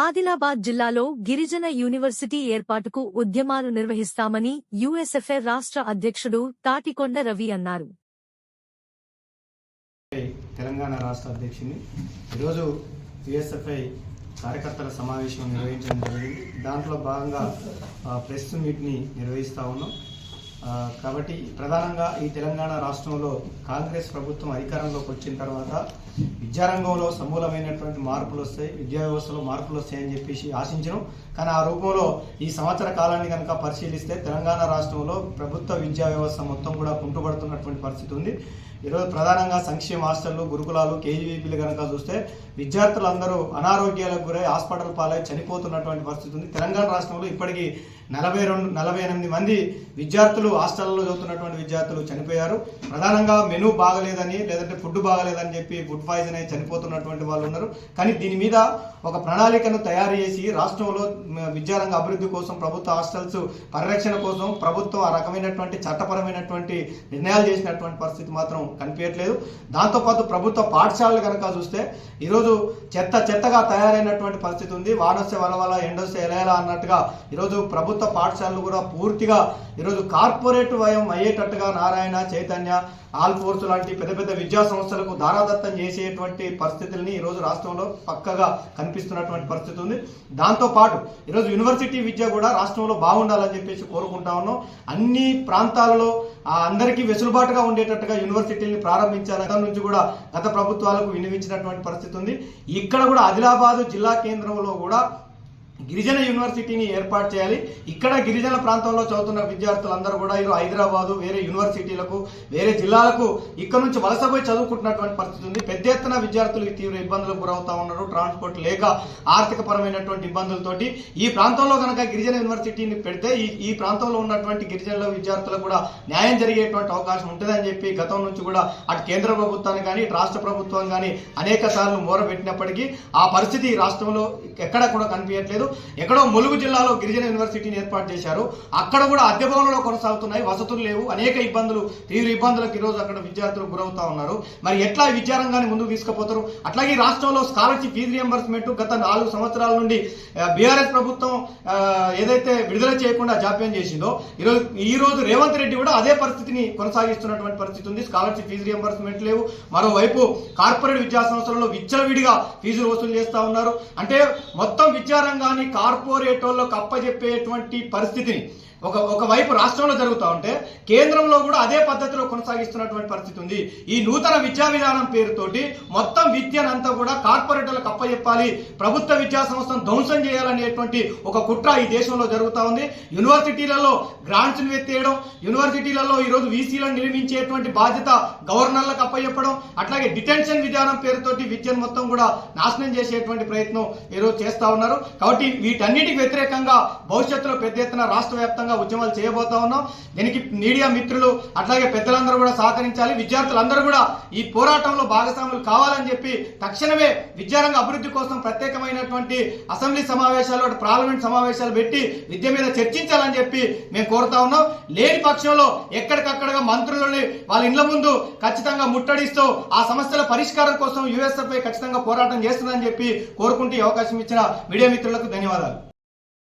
ఆదిలాబాద్ జిల్లాలో గిరిజన యూనివర్సిటీ ఏర్పాటుకు ఉద్యమాలు నిర్వహిస్తామని యుఎస్ఎఫ్ఏ రాష్ట్ర అధ్యక్షుడు తాటికొండ రవి అన్నారు. తెలంగాణ రాష్ట్ర అధ్యక్షుని ఈరోజు యుఎస్ఎఫ్ఐ కార్యకర్తల సమావేశం నిర్వహించడం జరిగింది. దాంట్లో భాగంగా ప్రెస్ మీట్ని నిర్వహిస్తా ఉన్నాం. కాబట్టి ప్రధానంగా ఈ తెలంగాణ రాష్ట్రంలో కాంగ్రెస్ ప్రభుత్వం అధికారంలోకి వచ్చిన తర్వాత విద్యారంగంలో సమూలమైనటువంటి మార్పులు వస్తాయి విద్యా వ్యవస్థలో మార్పులు వస్తాయని చెప్పేసి ఆశించను. కానీ ఆ రూపంలో ఈ సంవత్సర కాలాన్ని కనుక పరిశీలిస్తే తెలంగాణ రాష్ట్రంలో ప్రభుత్వ విద్యా వ్యవస్థ మొత్తం కూడా కుంటుపడుతున్నటువంటి పరిస్థితి ఉంది. ఈరోజు ప్రధానంగా సంక్షేమ హాస్టళ్ళు గురుకులాలు కేజీవీపీలు కనుక చూస్తే విద్యార్థులందరూ అనారోగ్యాలకు గురై హాస్పిటల్ పాలై చనిపోతున్నటువంటి పరిస్థితి ఉంది. తెలంగాణ రాష్ట్రంలో ఇప్పటికీ నలభై రెండు నలభై ఎనిమిది మంది విద్యార్థులు హాస్టల్లో చదువుతున్నటువంటి విద్యార్థులు చనిపోయారు. ప్రధానంగా మెనూ బాగలేదని లేదంటే ఫుడ్ బాగలేదని చెప్పి ఫుడ్ పాయిజన్ అయి చనిపోతున్నటువంటి వాళ్ళు ఉన్నారు. కానీ దీని మీద ఒక ప్రణాళికను తయారు చేసి రాష్ట్రంలో విద్యారంగ అభివృద్ధి కోసం ప్రభుత్వ హాస్టల్స్ పరిరక్షణ కోసం ప్రభుత్వం ఆ రకమైనటువంటి చట్టపరమైనటువంటి నిర్ణయాలు చేసినటువంటి పరిస్థితి మాత్రం కనిపించట్లేదు. దాంతోపాటు ప్రభుత్వ పాఠశాలలు కనుక చూస్తే ఈరోజు చెత్త చెత్తగా తయారైనటువంటి పరిస్థితి ఉంది. వానొస్తే వల వల్ల ఎండొస్తే ఎలా అన్నట్టుగా ఈరోజు ప్రభుత్వ పాఠశాలలు కూడా పూర్తిగా ఈరోజు కార్పొరేట్ వయం అయ్యేటట్టుగా నారాయణ చైతన్య ఆల్ ఫోర్స్ లాంటి పెద్ద పెద్ద విద్యా సంస్థలకు దారాదత్తం చేసేటువంటి పరిస్థితుల్ని ఈరోజు రాష్ట్రంలో పక్కగా కనిపిస్తున్నటువంటి పరిస్థితి ఉంది. దాంతో పాటు ఈరోజు యూనివర్సిటీ విద్య కూడా రాష్ట్రంలో బాగుండాలని చెప్పేసి కోరుకుంటా ఉన్నాం. అన్ని ప్రాంతాలలో అందరికీ వెసులుబాటుగా ఉండేటట్టుగా యూనివర్సిటీ యూనివర్సిటీని ప్రారంభించారు. గతం నుంచి కూడా గత ప్రభుత్వాలకు వినియోగించినటువంటి పరిస్థితి ఉంది. ఇక్కడ కూడా ఆదిలాబాద్ జిల్లా కేంద్రంలో కూడా గిరిజన యూనివర్సిటీని ఏర్పాటు చేయాలి. ఇక్కడ గిరిజన ప్రాంతంలో చదువుతున్న విద్యార్థులందరూ కూడా ఈరోజు హైదరాబాదు వేరే యూనివర్సిటీలకు వేరే జిల్లాలకు ఇక్కడ నుంచి వలసపోయి చదువుకుంటున్నటువంటి పరిస్థితి ఉంది. పెద్ద ఎత్తున విద్యార్థులు తీవ్ర ఇబ్బందులకు గురవుతా ఉన్నారు. ట్రాన్స్పోర్ట్ లేక ఆర్థిక పరమైనటువంటి ఇబ్బందులతోటి. ఈ ప్రాంతంలో కనుక గిరిజన యూనివర్సిటీని పెడితే ఈ ఈ ప్రాంతంలో ఉన్నటువంటి గిరిజనుల విద్యార్థులకు కూడా న్యాయం జరిగేటువంటి అవకాశం ఉంటుందని చెప్పి గతం నుంచి కూడా అటు కేంద్ర ప్రభుత్వాన్ని కానీ రాష్ట్ర ప్రభుత్వం కానీ అనేక సార్లు మూరబెట్టినప్పటికీ ఆ పరిస్థితి రాష్ట్రంలో ఎక్కడ కూడా కనిపించట్లేదు. ఎక్కడో ములుగు జిల్లాలో గిరిజన యూనివర్సిటీని ఏర్పాటు చేశారు. అక్కడ కూడా అద్దె భవనంలో కొనసాగుతున్నాయి. వసతులు లేవు. అనేక ఇబ్బందులు తీవ్ర ఇబ్బందులకు ఈరోజు అక్కడ విద్యార్థులు గురవుతా ఉన్నారు. మరి ఎట్లా విద్యారంగాన్ని ముందుకు తీసుకుపోతారు? అట్లాగే ఈ రాష్ట్రంలో స్కాలర్షిప్ ఫీజు రియంబర్స్మెంట్ గత నాలుగు సంవత్సరాల నుండి బీఆర్ఎస్ ప్రభుత్వం ఏదైతే విడుదల చేయకుండా జాప్యం చేసిందో ఈరోజు ఈ రోజు రేవంత్ రెడ్డి కూడా అదే పరిస్థితిని కొనసాగిస్తున్నటువంటి పరిస్థితి ఉంది. స్కాలర్షిప్ ఫీజు రియంబర్స్మెంట్ లేవు. మరోవైపు కార్పొరేట్ విద్యా సంస్థలలో విచ్చలవిడిగా ఫీజులు వసూలు చేస్తా ఉన్నారు. అంటే మొత్తం విద్యారంగాన్ని కార్పొరేట్ వాళ్ళకు అప్పజెప్పేటువంటి పరిస్థితిని ఒక ఒకవైపు రాష్ట్రంలో జరుగుతూ ఉంటే కేంద్రంలో కూడా అదే పద్ధతిలో కొనసాగిస్తున్నటువంటి పరిస్థితి ఉంది. ఈ నూతన విద్యా విధానం పేరుతోటి మొత్తం విద్యనంతా కూడా కార్పొరేటర్లకు అప్పచెప్పాలి ప్రభుత్వ విద్యా సంస్థను ధ్వంసం చేయాలనేటువంటి ఒక కుట్ర ఈ దేశంలో జరుగుతూ ఉంది. యూనివర్సిటీలలో గ్రాంట్స్ వెత్తేయడం యూనివర్సిటీలలో ఈరోజు వీసీలను నిర్మించేటువంటి బాధ్యత గవర్నర్లకు అప్పచెప్పడం అట్లాగే డిటెన్షన్ విధానం పేరుతోటి విద్యను మొత్తం కూడా నాశనం చేసేటువంటి ప్రయత్నం ఈరోజు చేస్తా ఉన్నారు. కాబట్టి వీటన్నిటికి వ్యతిరేకంగా భవిష్యత్తులో పెద్ద ఎత్తున రాష్ట్ర వ్యాప్తంగా ఉద్యమాలు చేయబోతా ఉన్నాం. దీనికి మీడియా మిత్రులు అట్లాగే పెద్దలందరూ కూడా సహకరించాలి. విద్యార్థులందరూ కూడా ఈ పోరాటంలో భాగస్వాములు కావాలని చెప్పి తక్షణమే విద్యారంగ అభివృద్ధి కోసం ప్రత్యేకమైనటువంటి అసెంబ్లీ సమావేశాలు పార్లమెంట్ సమావేశాలు పెట్టి విద్య మీద చర్చించాలని చెప్పి మేము కోరుతా ఉన్నాం. లేని పక్షంలో ఎక్కడికక్కడగా మంత్రులని వాళ్ళ ఇండ్ల ముందు ఖచ్చితంగా ముట్టడిస్తూ ఆ సమస్యల పరిష్కారం కోసం యుఎస్ఎఫ్ఐ ఖచ్చితంగా పోరాటం చేస్తుందని చెప్పి కోరుకుంటూ అవకాశం ఇచ్చిన మీడియా మిత్రులకు ధన్యవాదాలు.